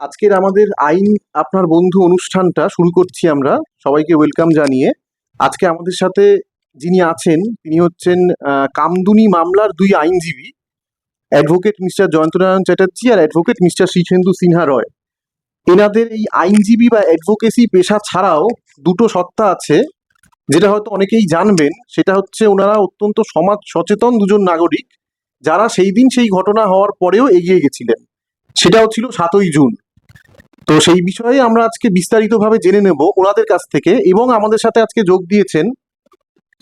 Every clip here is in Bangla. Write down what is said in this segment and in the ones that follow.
আজকের আমাদের আইন আপনার বন্ধু অনুষ্ঠানটা শুরু করছি আমরা। সবাইকে ওয়েলকাম জানিয়ে। আজকে আমাদের সাথে যিনি আছেন, তিনি হচ্ছেন কামদুনি মামলার দুই আইনজীবী অ্যাডভোকেট মিস্টার জয়ন্তনারায়ণ চ্যাটার্জি আর অ্যাডভোকেট মিস্টার শ্রীচেন্দু সিনহা রয়। এনাদের এই আইনজীবী বা অ্যাডভোকেসি পেশা ছাড়াও দুটো সত্তা আছে, যেটা হয়তো অনেকেই জানবেন। সেটা হচ্ছে ওনারা অত্যন্ত সমাজ সচেতন দুজন নাগরিক, যারা সেই দিন সেই ঘটনা হওয়ার পরেও এগিয়ে গেছিলেন। সেটাও ছিল সাতই জুন। তো সেই বিষয়ে আমরা আজকে বিস্তারিতভাবে জেনে নেব ওনাদের কাছ থেকে এবং আমাদের সাথে আজকে যোগ দিয়েছেন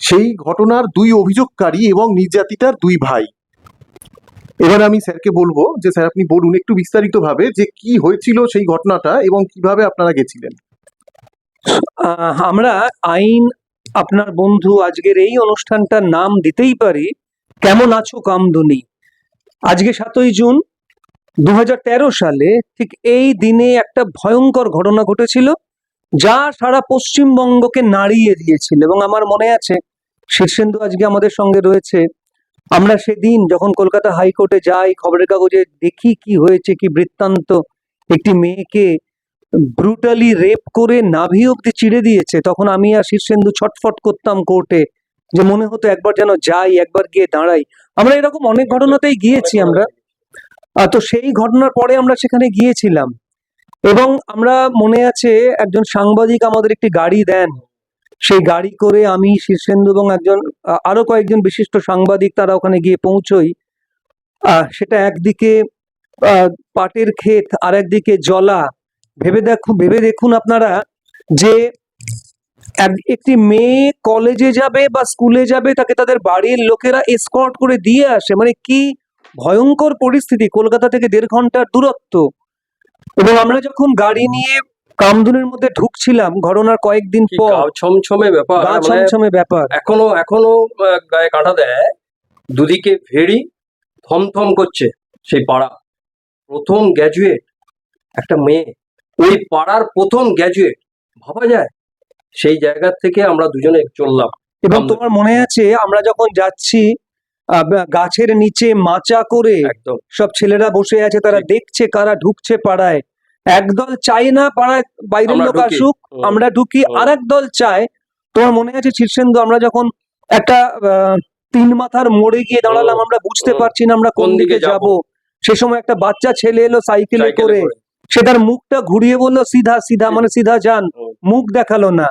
সেই ঘটনার দুই অভিযোগকারী এবং নির্যাতিতার দুই ভাই। এবার আমি স্যারকে বলব যে স্যার আপনি বলুন একটু বিস্তারিতভাবে যে কি হয়েছিল সেই ঘটনাটা এবং কীভাবে আপনারা গেছিলেন। আমরা আইন আপনার বন্ধু আজকের এই অনুষ্ঠানটার নাম দিতেই পারি, কেমন আছো কামদুনি? আজকে সাতই জুন দু হাজার তেরো সালে ঠিক এই দিনে একটা ভয়ঙ্কর ঘটনা ঘটেছিল, যা সারা পশ্চিমবঙ্গকে নাড়িয়ে দিয়েছিল। এবং আমার মনে আছে, শীর্ষেন্দু আজকে আমাদের সঙ্গে রয়েছে। আমরা সেদিন যখন কলকাতা হাইকোর্টে যাই, খবরের কাগজে দেখি কি হয়েছে, কি বৃত্তান্ত একটি মেয়েকে ব্রুটালি রেপ করে নাভি অব্দি চিড়ে দিয়েছে, তখন আমি আর শীর্ষেন্দু ছটফট করতাম কোর্টে, যে মনে হতো একবার যেন যাই, একবার গিয়ে দাঁড়াই। আমরা এরকম অনেক ঘটনাতেই গিয়েছি আমরা। তো সেই ঘটনার পরে আমরা সেখানে গিয়েছিলাম। এবং আমরা মনে আছে একজন সাংবাদিক আমাদের একটি গাড়ি দেন। সেই গাড়ি করে আমি শীর্ষেন্দু এবং একজন আরও কয়েকজন বিশিষ্ট সাংবাদিক তারা ওখানে গিয়ে পৌঁছই। সেটা একদিকে পাটের ক্ষেত আর একদিকে জলা। ভেবে দেখুন ভেবে দেখুন আপনারা যে এক- একটি মেয়ে কলেজে যাবে বা স্কুলে যাবে, তাকে তাদের বাড়ির লোকেরা এসকর্ট করে দিয়ে আসে। মানে কি ভয়ঙ্কর পরিস্থিতি কলকাতা থেকে দেড় ঘণ্টার দূরত্ব। এবং আমরা যখন গাড়ি নিয়ে কামদুনের মধ্যে ঢুকছিলাম ঘটনার কয়েকদিন পর ছমছমে ব্যাপার মানে ছমছমে ব্যাপার। এখনও এখনও গায়ে কাঁটা দেয় দুদিকে ভেড়ি থমথম করছে সেই পাড়া। প্রথম গ্র্যাজুয়েট একটা মেয়ে ওই পাড়ার প্রথম গ্র্যাজুয়েট ভাবা যায়? সেই জায়গা থেকে আমরা দুজনে চললাম। এবং তোমার মনে আছে আমরা যখন যাচ্ছি গাছের নিচে মাচা করে সব ছেলেরা বসে আছে তারা দেখছে কারা ঢুকছে পাড়ায়। একদল চায় না পাড়ায় বাইরের লোক আসুক আমরা ঢুকি। আর দল চায়। তোমার মনে আছে শীর্ষেন্দু আমরা যখন একটা আহ, তিন মাথার মোড়ে গিয়ে দাঁড়ালাম আমরা বুঝতে পারছি না আমরা কোন দিকে যাব? সে সময় একটা বাচ্চা ছেলে এলো সাইকেলে করে। সে তার মুখটা ঘুরিয়ে বলল সিধা সিধা মানে সিধা যান। মুখ দেখাল না।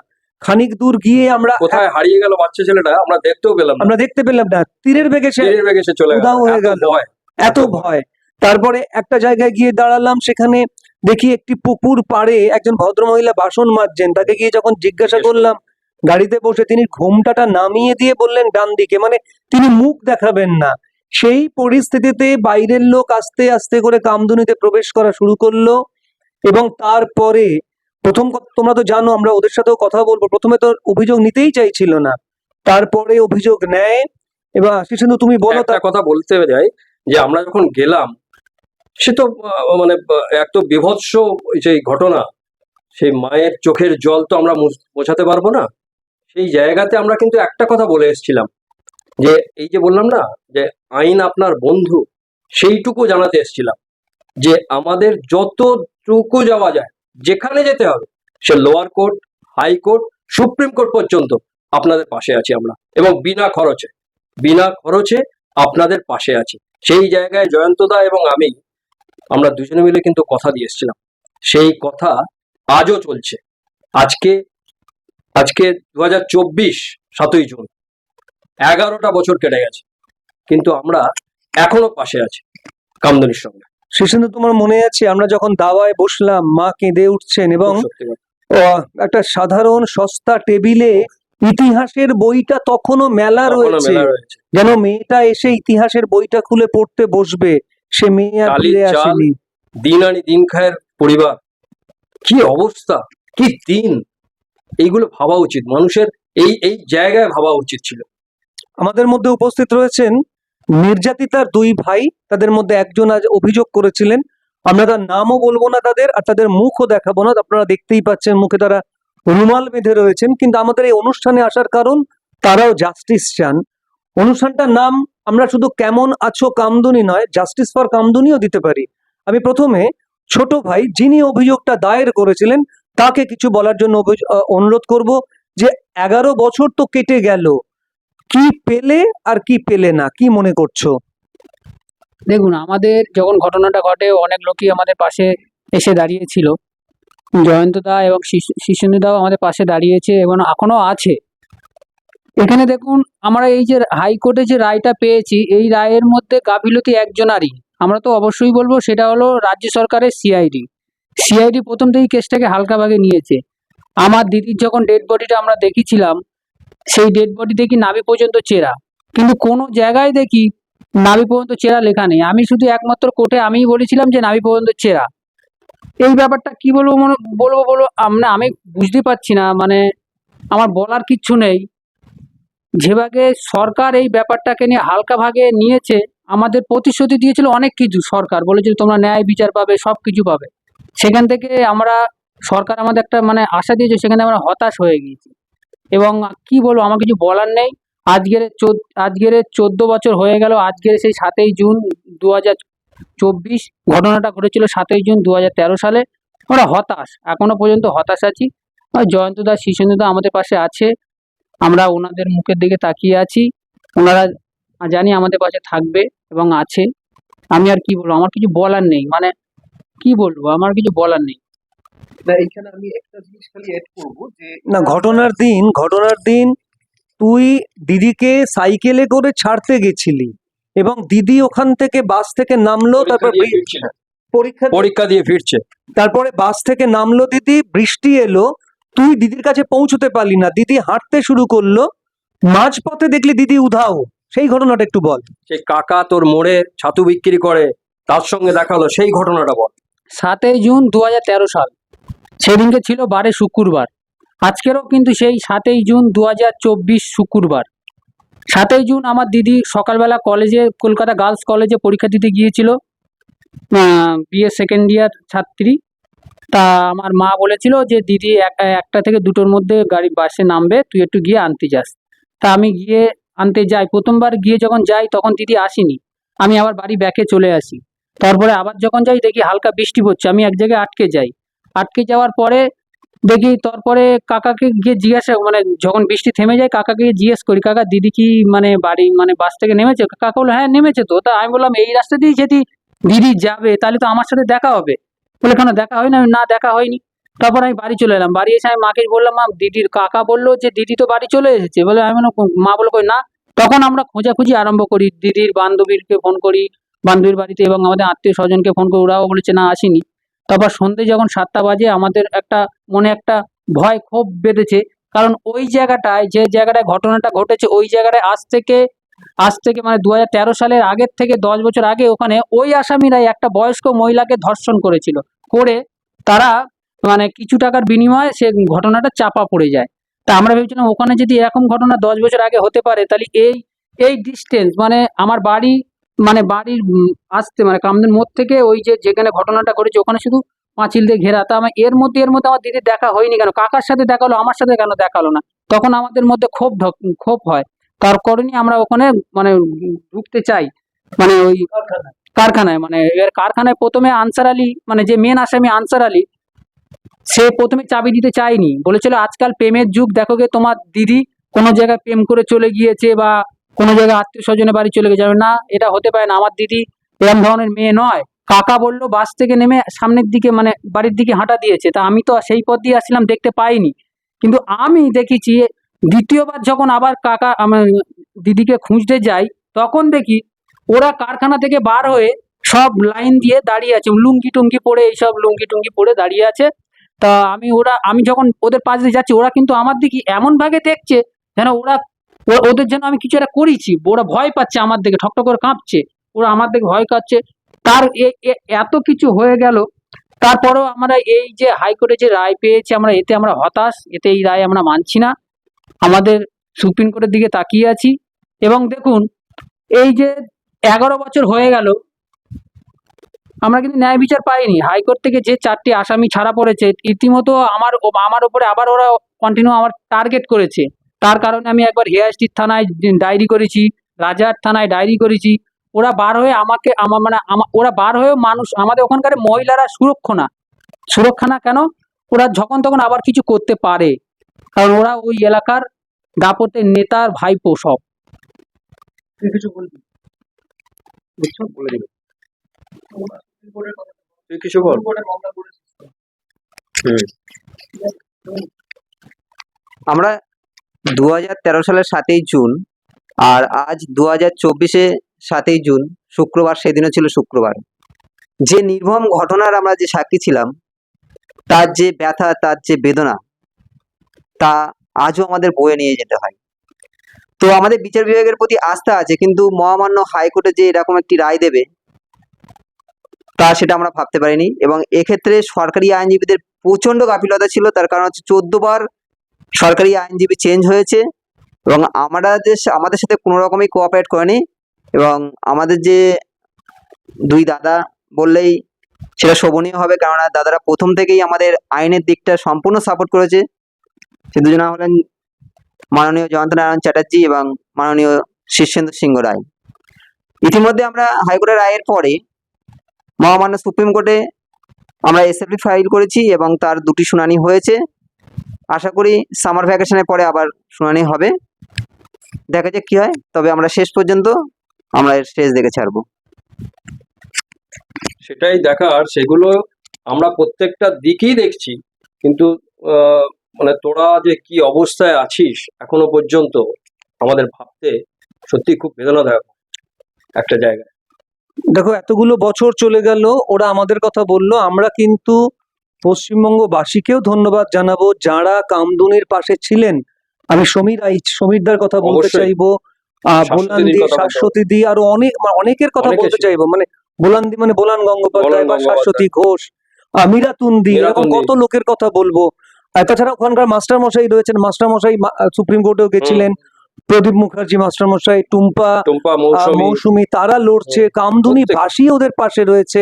খানিক দূর গিয়ে আমরা কোথায় হারিয়ে গেল বাচ্চা ছেলেটা আমরা দেখতেও পেলাম আমরা দেখতে পেলাম না। তীরের বেগে সে তীরের বেগে সে চলে গেল। হয়ে এত গেল। ভয়। এত ভয়। তারপরে একটা জায়গায় গিয়ে দাঁড়ালাম সেখানে দেখি একটি পুকুর পাড়ে একজন ভদ্রমহিলা বাসন মাজছেন তাকে গিয়ে যখন জিজ্ঞাসা করলাম গাড়িতে বসে তিনি ঘোমটাটা নামিয়ে দিয়ে বললেন ডান দিকে। মানে তিনি মুখ দেখাবেন না। সেই পরিস্থিতিতে বাইরের লোক আস্তে আস্তে করে কামদুনিতে প্রবেশ করা শুরু করল এবং তারপরে প্রথম কথা তোমরা তো জানো আমরা ওদের সাথেও কথা বলব। প্রথমে তো অভিযোগ নিতেই চাইছিল না। তারপরে অভিযোগ নেয়। এবার শিশুন্দু তুমি বলো একটা কথা বলতে যাই যে আমরা যখন গেলাম সে তো মানে এক তো বিভৎস সেই ঘটনা সেই মায়ের চোখের জল তো আমরা মোছাতে পারব না। সেই জায়গাতে আমরা কিন্তু একটা কথা বলে এসেছিলাম যে এই যে বললাম না যে আইন আপনার বন্ধু সেইটুকু জানাতে এসেছিলাম যে আমাদের যতটুকু যাওয়া যায় যেখানে যেতে হবে, সে lower court high court supreme court পর্যন্ত আপনাদের পাশে আছি আমরা এবং বিনা খরচে বিনা খরচে আপনাদের পাশে আছি। সেই জায়গায় জয়ন্তদা এবং আমি, আমরা দুজনে মিলে কিন্তু কথা দিয়ে এসেছিলাম। সেই কথা আজও চলছে। আজকে আজকে দু হাজার চব্বিশ সাতই জুন, এগারোটা বছর কেটে গেছে। কিন্তু আমরা এখনও পাশে আছি কামদনির সঙ্গে। শিশুন্দু তোমার মনে আছে আমরা যখন দাওয়ায় বসলাম মা কেঁদে উঠছেন এবং একটা সাধারণ সস্তা টেবিলে ইতিহাসের বইটা তখনও মেলা রয়েছে যেন মেয়েটা এসে ইতিহাসের বইটা খুলে পড়তে বসবে সে মেয়ে আর ফিরে আসেনি। দিন আনি দিন খায়ের পরিবার। কি অবস্থা কি দিন। এইগুলো ভাবা উচিত মানুষের এই এই জায়গায় ভাবা উচিত ছিল। আমাদের মধ্যে উপস্থিত রয়েছেন নির্যাতিতার দুই ভাই, তাদের মধ্যে একজন আজ অভিযোগ করেছিলেন। আমরা তার নামও বলব না তাদের, আর তাদের মুখও দেখাবো না। আপনারা দেখতেই পাচ্ছেন মুখে তারা রুমাল বেঁধে রয়েছেন। কিন্তু আমাদের এই অনুষ্ঠানে আসার কারণ, তারাও জাস্টিস চান। অনুষ্ঠানটার নাম, আমরা শুধু কেমন আছো কামদুনি নয়, জাস্টিস ফর কামদুনিও দিতে পারি। আমি প্রথমে ছোট ভাই, যিনি অভিযোগটা দায়ের করেছিলেন, তাকে কিছু বলার জন্য অনুরোধ করব যে এগারো বছর তো কেটে গেল। কি পেলে আর কি পেলে না? কি মনে করছ? দেখুন, আমাদের যখন ঘটনাটা ঘটে, অনেক লোকই আমাদের পাশে এসে দাঁড়িয়েছিল। জয়ন্ত দা এবং শিশুনিদাও আমাদের পাশে দাঁড়িয়েছে এবং এখনও আছে। এখানে দেখুন, আমরা এই যে হাইকোর্টে যে রায়টা পেয়েছি, এই রায়ের মধ্যে গাফিলতি একজনারই। আমরা তো অবশ্যই বলব, সেটা হলো রাজ্য সরকারের সিআইডি। সিআইডি প্রথম থেকেই কেসটাকে হালকাভাবে নিয়েছে। আমার দিদির যখন ডেড বডিটা আমরা দেখেছিলাম সেই ডেড বডি দেখি নাভি পর্যন্ত চেরা। কিন্তু কোনো জায়গায় দেখি নাভি পর্যন্ত চেরা লেখা নেই। আমি শুধু একমাত্র কোর্টে আমিই বলেছিলাম যে নাভি পর্যন্ত চেরা। এই ব্যাপারটা কি বলব মনে বলব বলব আমরা আমি বুঝতে পারছি না। মানে আমার বলার কিচ্ছু নেই। যেভাবে সরকার এই ব্যাপারটাকে নিয়ে হালকা ভাগে নিয়েছে, আমাদের প্রতিশ্রুতি দিয়েছিল অনেক কিছু সরকার। বলেছিল তোমরা ন্যায় বিচার পাবে, সব কিছু পাবে। সেখান থেকে আমরা সরকার আমাদের একটা মানে আশা দিয়েছে, সেখানে আমরা হতাশ হয়ে গিয়েছি। এবং কি বলব, আমার কিছু বলার নেই। আজকের আজকের চোদ্দ বছর হয়ে গেল, আজকের সেই সাতই জুন দু চব্বিশ ঘটনাটা ঘটেছিল সাতই জুন দু হাজার তেরো সালে। আমরা হতাশ, এখনও পর্যন্ত হতাশ আছি। আর জয়ন্তদা শিশুন্দা আমাদের পাশে আছে। আমরা ওনাদের মুখের দিকে তাকিয়ে আছি। ওনারা জানি আমাদের পাশে থাকবে এবং আছে। আমি আর কি বলব, আমার কিছু বলার নেই। মানে কি বলব, আমার কিছু বলার নেই। না এইখানে আমি একটা জিনিস খালি এড করব যে না ঘটনার দিন ঘটনার দিন তুই দিদিকে সাইকেলে করে ছাড়তে গেছিলি এবং দিদি ওখান থেকে বাস থেকে নামলো তারপর পরীক্ষা দিয়ে ফিরছে। পরীক্ষা পরীক্ষা দিয়ে ফিরছে। তারপরে বাস থেকে নামলো দিদি বৃষ্টি এলো তুই দিদির কাছে পৌঁছতে পারলি না দিদি হাঁটতে শুরু করল মাঝপথে দেখলি দিদি উধাও। সেই ঘটনাটা একটু বল। সেই কাকা তোর মোড়ে ছাতু বিক্রি করে তার সঙ্গে দেখাল সেই ঘটনাটা বল। সাতই জুন দু হাজার তেরো সাল। সেদিনকে ছিল বারে শুক্রবার। আজকেরও কিন্তু সেই সাতই জুন দু হাজার চব্বিশ শুক্রবার। সাতই জুন আমার দিদি সকালবেলা কলেজে, কলকাতা গার্লস কলেজে পরীক্ষা দিতে গিয়েছিল। বিএ সেকেন্ড ইয়ার ছাত্রী। তা আমার মা বলেছিল যে, দিদি, এক- একটা থেকে দুটোর মধ্যে গাড়ি, বাসে নামবে, তুই একটু গিয়ে আনতে যাস। তা আমি গিয়ে আনতে যাই। প্রথমবার গিয়ে যখন যাই, তখন দিদি আসেনি। আমি আবার বাড়ি ব্যাকে চলে আসি। তারপরে আবার যখন যাই, দেখি হালকা বৃষ্টি পড়ছে। আমি এক জায়গায় আটকে যাই। আটকে যাওয়ার পরে দেখি তারপরে কাকাকে গিয়ে জিজ্ঞাসা মানে যখন বৃষ্টি থেমে যায় কাকাকে জিজ্ঞেস করি, কাকা, দিদি কি মানে বাড়ি মানে বাস থেকে নেমেছে? কাকা বলল হ্যাঁ নেমেছে তো। তা আমি বললাম, এই রাস্তা দিয়ে যদি দিদি যাবে, তাহলে তো আমার সাথে দেখা হবে। বলে, কেন, দেখা হয় না না, দেখা হয়নি। তারপর আমি বাড়ি চলে এলাম। বাড়ি এসে আমি মাকে বললাম, মা, দিদির কাকা বলল যে দিদি তো বাড়ি চলে এসেছে। বলে, আমি মা বলল, কই, না। তখন আমরা খোঁজাখুঁজি আরম্ভ করি। দিদির বান্ধবীরকে ফোন করি, বান্ধবীর বাড়িতে এবং আমাদের আত্মীয় স্বজনকে ফোন করে। ওরাও বলেছে, না, আসেনি। তারপর সন্ধে যখন সাতটা বাজে, আমাদের একটা মনে একটা ভয় ক্ষোভ বেঁধেছে কারণ ওই জায়গাটায়, যে জায়গাটায় ঘটনাটা ঘটেছে, ওই জায়গাটায় আজ থেকে আজ থেকে মানে দু সালের আগের থেকে দশ বছর আগে ওখানে ওই আসামিরাই একটা বয়স্ক মহিলাকে ধর্ষণ করেছিল। করে তারা মানে কিছু টাকার বিনিময়ে সে ঘটনাটা চাপা পড়ে যায়। তা আমরা ভেবেছিলাম ওখানে যদি এরকম ঘটনা দশ বছর আগে হতে পারে, তাহলে এই এই ডিস্টেন্স মানে আমার বাড়ি মানে বাড়ির আসতে মানে কামদের মোড় থেকে ওই যে যেখানে ঘটনাটা ঘটেছে, ওখানে শুধু পাঁচিল দিয়ে ঘেরা। তা আমার এর মধ্যে এর মধ্যে আমার দিদির দেখা হয়নি কেন? কাকার সাথে দেখা হলো, আমার সাথে কেন দেখা হলো না? তখন আমাদের মধ্যে ক্ষোভ ক্ষোভ হয়। তার কারণে আমরা ওখানে মানে ঢুকতে চাই। মানে ওই কারখানায় মানে এর কারখানায় প্রথমে আনসার আলী মানে যে মেন আসামি আনসার আলী, সে প্রথমে চাবি দিতে চায়নি। বলেছিল, আজকাল প্রেমের যুগ, দেখো গে, তোমার দিদি কোনো জায়গায় প্রেম করে চলে গিয়েছে বা কোনো জায়গায় আত্মীয় স্বজনের বাড়ি চলে গেছে। না, এটা হতে পারে না। আমার দিদি এরম ধরনের মেয়ে নয়। কাকা বলল, বাস থেকে নেমে সামনের দিকে মানে বাড়ির দিকে হাঁটা দিয়েছে। তা আমি তো সেই পথ দিয়ে আসছিলাম, দেখতে পাইনি। কিন্তু আমি দেখেছি, দ্বিতীয়বার যখন আবার কাকা, আমার দিদিকে খুঁজতে যাই, তখন দেখি ওরা কারখানা থেকে বার হয়ে সব লাইন দিয়ে দাঁড়িয়ে আছে। লুঙ্গি টুঙ্গি পরে এইসব লুঙ্গি টুঙ্গি পরে দাঁড়িয়ে আছে। তা আমি ওরা, আমি যখন ওদের পাশ দিয়ে যাচ্ছি, ওরা কিন্তু আমার দিকে এমন ভাগে দেখছে যেন ওরা ওদের জন্য আমি কিছু একটা করেছি। ওরা ভয় পাচ্ছে আমার দিকে, ঠকঠক করে কাঁপছে। ওরা আমার দিকে ভয় পাচ্ছে তার এত কিছু হয়ে গেল। তারপরেও আমরা এই যে হাইকোর্টে যে রায় পেয়েছি, আমরা এতে আমরা হতাশ, এতে এই রায় আমরা মানছি না। আমাদের সুপ্রিম কোর্টের দিকে তাকিয়ে আছি। এবং দেখুন, এই যে এগারো বছর হয়ে গেল, আমরা কিন্তু ন্যায় বিচার পাইনি। হাইকোর্ট থেকে যে চারটি আসামি ছাড়া পড়েছে ইতিমতো আমার আমার উপরে আবার ওরা কন্টিনিউ আমার টার্গেট করেছে। তার কারণে আমি একবার হেয়ারস্ট্রিট থানায় ডায়েরি করেছি রাজার থানায় ডায়েরি করেছি। ওরা বার হয়ে আমাকে আমার মানে আমা- ওরা বার হয়ে মানুষ আমাদের ওখানকার মহিলারা সুরক্ষা না। সুরক্ষা না কেন? ওরা যখন তখন আবার কিছু করতে পারে। কারণ ওরা ওই এলাকার দাপটের নেতার ভাইপো সব। কিছু বলবি? বলে দিবি। তুই কিছু বল। আমরা দু হাজার তেরো সালের সাতই জুন আর আজ দু হাজার চব্বিশে সাতই জুন, শুক্রবার, সেদিনও ছিল শুক্রবার। যে নির্মম ঘটনার আমরা যে সাক্ষী ছিলাম, তার যে ব্যথা, তার যে বেদনা, তা আজও আমাদের বয়ে নিয়ে যেতে হয়। তো আমাদের বিচার বিভাগের প্রতি আস্থা আছে, কিন্তু মহামান্য হাইকোর্টে যে এরকম একটি রায় দেবে, তা সেটা আমরা ভাবতে পারিনি এবং এক্ষেত্রে সরকারি আইনজীবীদের প্রচণ্ড গাফিলতা ছিল, তার কারণ হচ্ছে চোদ্দ বার সরকারি আইনজীবী চেঞ্জ হয়েছে এবং আমরা যে আমাদের সাথে কোনো রকমই কোঅপারেট করেনি এবং আমাদের যে দুই দাদা বললেই সেটা শোভনীয় হবে কেননা দাদারা প্রথম থেকেই আমাদের আইনের দিকটা সম্পূর্ণ সাপোর্ট করেছে। সে দুজনা হলেন মাননীয় জয়ন্ত নারায়ণ চ্যাটার্জি এবং মাননীয় শীর্ষেন্দু সিংহ রায়। ইতিমধ্যে আমরা হাইকোর্টের রায়ের পরে মহামান্য সুপ্রিম কোর্টে আমরা এসএফটি ফাইল করেছি এবং তার দুটি শুনানি হয়েছে। আশা করি সামার ভ্যাকেশনের পরে আবার শুনানি হবে। দেখা যাক কি হয় তবে আমরা শেষ পর্যন্ত আমরা এর শেষ দেখে ছাড়বো। সেটাই দেখার সেগুলো আমরা প্রত্যেকটা দিকই দেখছি কিন্তু আহ, মানে তোরা যে কি অবস্থায় আছিস এখনও পর্যন্ত আমাদের ভাবতে সত্যি খুব বেদনাদায়ক একটা জায়গায়। দেখো এতগুলো বছর চলে গেল ওরা আমাদের কথা বলল আমরা কিন্তু পশ্চিমবঙ্গবাসীকেও ধন্যবাদ জানাব যারা কামদুনির পাশে ছিলেন। আমি সমীর সমীরদার কথা বলতে চাইব। আহ শাশ্বতী দি আরও অনেক অনেকের কথা বলতে চাইব। মানে বোলান দি মানে বোলান গঙ্গোপাধ্যায় বা শাশ্বতী ঘোষ আহ, মীরাতুন্দি এরকম কত লোকের কথা বলব। আর তাছাড়া ওখানকার মাস্টার মশাই রয়েছেন মাস্টার মশাই সুপ্রিম কোর্টেও গেছিলেন। প্রদীপ মুখার্জি মাস্টার মশাই টুম্পা মৌসুমী। তারা লড়ছে কামদুনি। ভাসি ওদের পাশে রয়েছে।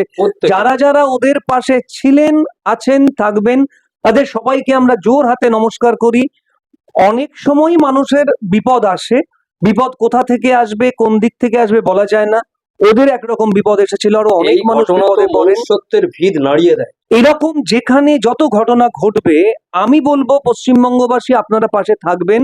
যারা যারা ওদের পাশে ছিলেন আছেন থাকবেন তাদের সবাইকে আমরা জোর হাতে নমস্কার করি। অনেক সময় মানুষের বিপদ আসে। বিপদ কোথা থেকে আসবে কোন দিক থেকে আসবে বলা যায় না। ওদের একরকম বিপদ এসেছিল আরও অনেক মানুষ বিপদে পড়েন। মনুষ্যত্বের ভিত নাড়িয়ে দেয়। এরকম যেখানে যত ঘটনা ঘটবে আমি বলব পশ্চিমবঙ্গবাসী আপনারা পাশে থাকবেন।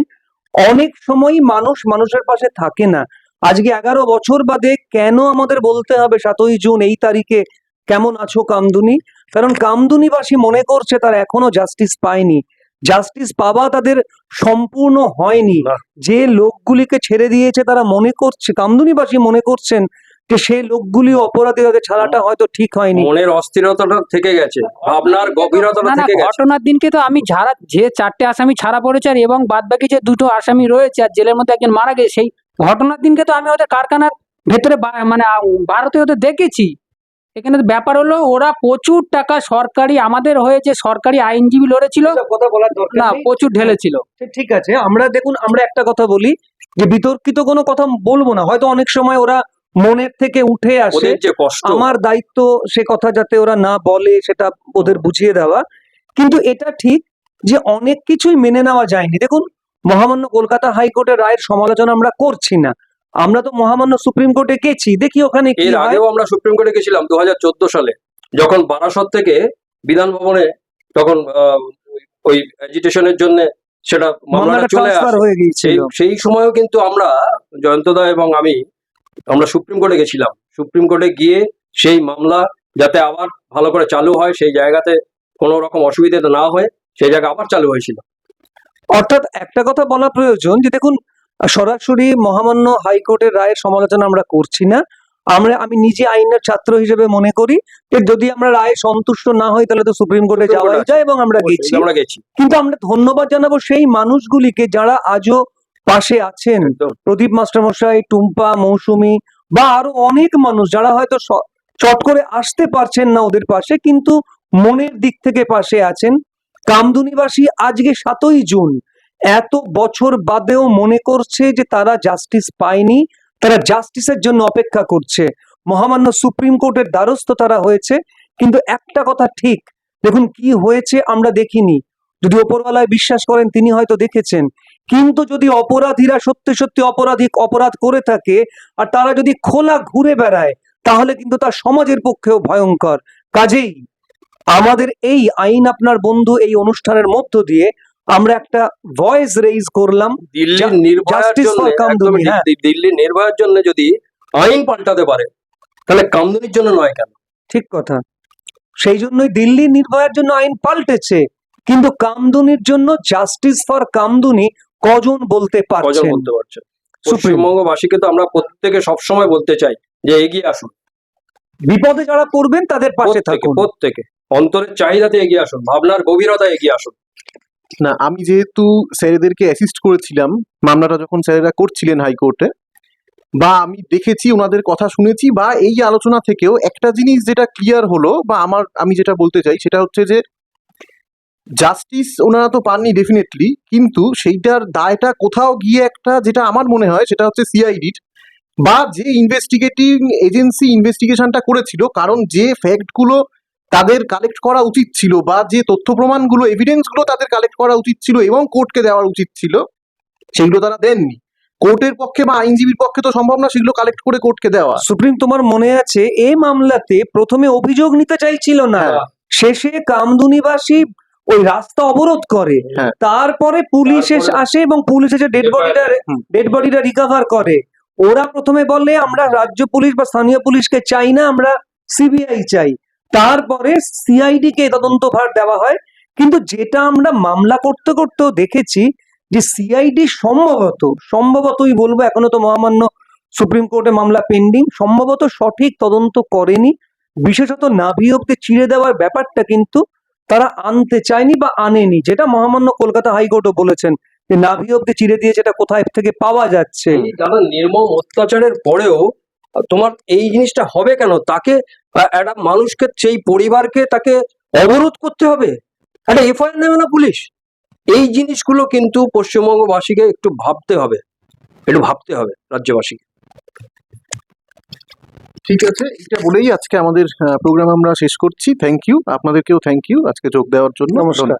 অনেক সময় মানুষ মানুষের পাশে থাকে না। আজকে এগারো বছর বাদে কেন আমাদের বলতে হবে সাতই জুন এই তারিখে? কেমন আছো কামদুনি? কারণ কামদুনিবাসী মনে করছে তারা এখনও জাস্টিস পায়নি। জাস্টিস পাওয়া তাদের সম্পূর্ণ হয়নি। যে লোকগুলিকে ছেড়ে দিয়েছে তারা মনে করছে কামদুনিবাসী মনে করছেন যে সেই লোকগুলি অপরাধী তাদের ছাড়াটা হয়তো ঠিক হয়নি। মনের অস্থিরতাটা থেকে গেছে ভাবনার গভীরতাটা থেকে গেছে। ঘটনার দিনকে তো আমি ছাড়া যে চারটে আসামি ছাড়া পড়েছে আর এবং বাদ বাকি যে দুটো আসামি রয়েছে আর জেলের মধ্যে একজন মারা গেছে সেই ঘটনার দিনকে তো আমি ওদের কারখানার ভেতরে বা- মানে ভারতে ওদের দেখেছি। এখানে ব্যাপার হলো ওরা প্রচুর টাকা সরকারি আমাদের হয়েছে সরকারি আইনজীবী লড়েছিল এসব কথা বলার দরকার না প্রচুর ঢেলেছিল। ঠিক আছে আমরা দেখুন আমরা একটা কথা বলি যে বিতর্কিত কোনো কথা বলব না হয়তো অনেক সময় ওরা মনের থেকে উঠে আসে আমার দায়িত্ব সে কথা যাতে ওরা না বলে সেটা ওদের বুঝিয়ে দেওয়া। কিন্তু এটা ঠিক যে অনেক কিছুই মেনে নেওয়া যায়নি। দেখুন মহামান্য কলকাতা হাইকোর্টের রায়ের সমালোচনা আমরা করছি না। আমরা তো মহামান্য সুপ্রিম কোর্টে গেছি। দেখি ওখানে এর আগেও আমরা সুপ্রিম কোর্টে গেছিলাম দু হাজার চোদ্দ সালে। যখন বারাসত থেকে বিধান ভবনে তখন ওই এজিটেশনের জন্য সেটা মামলাটা চলে আসে। হয়ে সেই সময়ও কিন্তু আমরা জয়ন্তদা এবং আমি আমরা সুপ্রিম কোর্টে গেছিলাম। সুপ্রিম কোর্টে গিয়ে সেই মামলা যাতে আবার ভালো করে চালু হয় সেই জায়গাতে কোনো রকম অসুবিধা না হয় সেই জায়গা আবার চালু হয়েছিল। অর্থাৎ একটা কথা বলা প্রয়োজন যে দেখুন সরাসরি মহামান্য হাইকোর্টের রায়ের সমালোচনা আমরা করছি না। আমরা আমি নিজে আইনের ছাত্র হিসেবে মনে করি যে যদি আমরা রায়ে সন্তুষ্ট না হই তাহলে তো সুপ্রিম কোর্টে যাওয়াই যায় এবং আমরা গেছি। আমরা গেছি। কিন্তু আমরা ধন্যবাদ জানাব সেই মানুষগুলিকে যারা আজও পাশে আছেন প্রদীপ মাস্টারমশাই টুম্পা মৌসুমী বা আরও অনেক মানুষ যারা হয়তো চট করে আসতে পারছেন না ওদের পাশে কিন্তু মনের দিক থেকে পাশে আছেন কামদুনিবাসী। আজকে সাতই জুন এত বছর বাদেও মনে করছে যে তারা জাস্টিস পায়নি তারা জাস্টিসের জন্য অপেক্ষা করছে। মহামান্য সুপ্রিম কোর্টের দ্বারস্থ তারা হয়েছে কিন্তু একটা কথা ঠিক দেখুন কি হয়েছে আমরা দেখিনি। যদি ওপরওয়ালায় বিশ্বাস করেন তিনি হয়তো দেখেছেন। কিন্তু যদি অপরাধীরা সত্যি সত্যি অপরাধী অপরাধ করে থাকে আর তারা যদি খোলা ঘুরে বেড়ায় তাহলে কিন্তু তা সমাজের পক্ষেও ভয়ঙ্কর। কাজেই আমাদের এই আইন আপনার বন্ধু এই অনুষ্ঠানের মধ্য দিয়ে আমরা একটা ভয়েস রেইজ করলাম। দিল্লির Ju- নির্ভয়ার জন্য হ্যাঁ। দিল্লির নির্ভয়ার জন্য যদি আইন পাল্টাতে পারে তাহলে কামদুনির জন্য নয় কেন? ঠিক কথা। সেই জন্যই দিল্লি নির্ভয়ার জন্য আইন পাল্টেছে। কিন্তু কামদুনির জন্য জাস্টিস ফর কামদুনি কজন বলতে কজন পারছেন? বলতে পারছে সুপ্রিম। পশ্চিমবঙ্গবাসীকে তো আমরা প্রত্যেকে সবসময় বলতে চাই যে এগিয়ে আসুন। বিপদে যারা পড়বেন তাদের পাশে প্রত্যেকে থাকুন। প্রত্যেকে। অন্তরের চাহিদাতে এগিয়ে আসুন ভাবনার গভীরতা এগিয়ে আসুন। না আমি যেহেতু স্যারেদেরকে অ্যাসিস্ট করেছিলাম মামলাটা যখন স্যারেরা করছিলেন হাইকোর্টে বা আমি দেখেছি ওনাদের কথা শুনেছি বা এই আলোচনা থেকেও একটা জিনিস যেটা ক্লিয়ার হলো বা আমার আমি যেটা বলতে চাই সেটা হচ্ছে যে জাস্টিস ওনারা তো পাননি ডেফিনেটলি কিন্তু সেইটার দায়টা কোথাও গিয়ে একটা যেটা আমার মনে হয় সেটা হচ্ছে সিআইডির বা যে ইনভেস্টিগেটিং এজেন্সি ইনভেস্টিগেশনটা করেছিল কারণ যে ফ্যাক্টগুলো তাদের কালেক্ট করা উচিত ছিল বা যে তথ্য প্রমাণগুলো এভিডেন্সগুলো তাদের কালেক্ট করা উচিত ছিল এবং কোর্টকে দেওয়া উচিত ছিল সেগুলো তারা দেননি। কোর্টের পক্ষে বা আইনজীবীর পক্ষে তো সম্ভব না সেগুলো কালেক্ট করে কোর্টকে দেওয়া। সুপ্রিম তোমার মনে আছে এই মামলাতে প্রথমে অভিযোগ নিতে চাইছিল না? হ্যাঁ। শেষে কামদুনিবাসী ওই রাস্তা অবরোধ করে। হ্যাঁ। তারপরে পুলিশ এসে আসে এবং পুলিশ এসে ডেড বডিটা। ডেড বডিটা রিকভার করে। ওরা প্রথমে বলে আমরা রাজ্য পুলিশ বা স্থানীয় পুলিশকে চাই না আমরা সিবিআই চাই। তারপরে সিআইডি কে তদন্তভার দেওয়া হয়। কিন্তু যেটা আমরা মামলা করতে করতেও দেখেছি যে সিআইডি সম্ভবত সম্ভবতই বলব এখনও তো মহামান্য সুপ্রিম কোর্টে মামলা পেন্ডিং সম্ভবত সঠিক তদন্ত করেনি। বিশেষত নাভি অব্দি চিড়ে দেওয়ার ব্যাপারটা কিন্তু তারা আনতে চায়নি বা আনেনি, যেটা মহামান্য কলকাতা হাইকোর্টও বলেছেন যে নাভি অব্দি চিড়ে দিয়ে যেটা কোথায় থেকে পাওয়া যাচ্ছে। দাদা নির্মম অত্যাচারের পরেও তোমার এই জিনিসটা হবে কেন? তাকে একটা মানুষকে, সেই পরিবারকে তাকে অবরোধ করতে হবে? একটা এফআইআর নেবে না পুলিশ? এই জিনিসগুলো কিন্তু পশ্চিমবঙ্গবাসীকে একটু ভাবতে হবে। একটু ভাবতে হবে রাজ্যবাসীকে। ঠিক আছে এটা বলেই আজকে আমাদের প্রোগ্রাম আমরা শেষ করছি। থ্যাংক ইউ আপনাদেরকেও থ্যাংক ইউ আজকে যোগ দেওয়ার জন্য। নমস্কার।